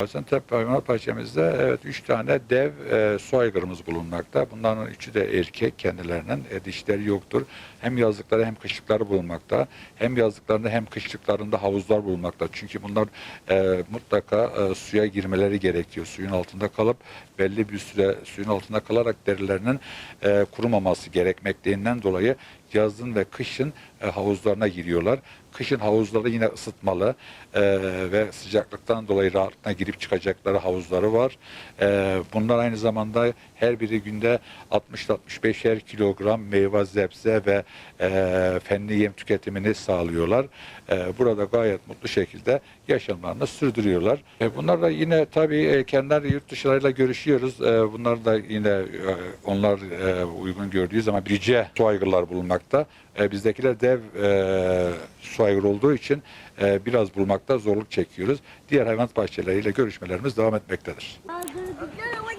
Gaziantep Paşa'mızda evet üç tane dev e, soygırımız bulunmakta. Bunların üçü de erkek kendilerinin e, dişleri yoktur. Hem yazlıkları hem kışlıkları bulunmakta. Hem yazlıklarında hem kışlıklarında havuzlar bulunmakta. Çünkü bunlar e, mutlaka e, suya girmeleri gerekiyor. Suyun altında kalıp belli bir süre suyun altında kalarak derilerinin e, kurumaması gerekmekteğinden dolayı yazın ve kışın e, havuzlarına giriyorlar. Kışın havuzları yine ısıtmalı e, ve sıcaklıktan dolayı rahatlıkla girip çıkacakları havuzları var. E, bunlar aynı zamanda her biri günde 60-65'er kilogram meyve, zebze ve e, fenli yem tüketimini sağlıyorlar. E, burada gayet mutlu şekilde yaşamlarını sürdürüyorlar. E, bunlar da yine tabii e, kendileri yurt dışlarıyla görüşüyoruz. E, bunlar da yine e, onlar e, uygun gördüğü zaman brice su aygırlar bulmakta. E, bizdekiler dev e, su aygır olduğu için e, biraz bulmakta zorluk çekiyoruz. Diğer hayvanat bahçeleriyle görüşmelerimiz devam etmektedir. Güzel ama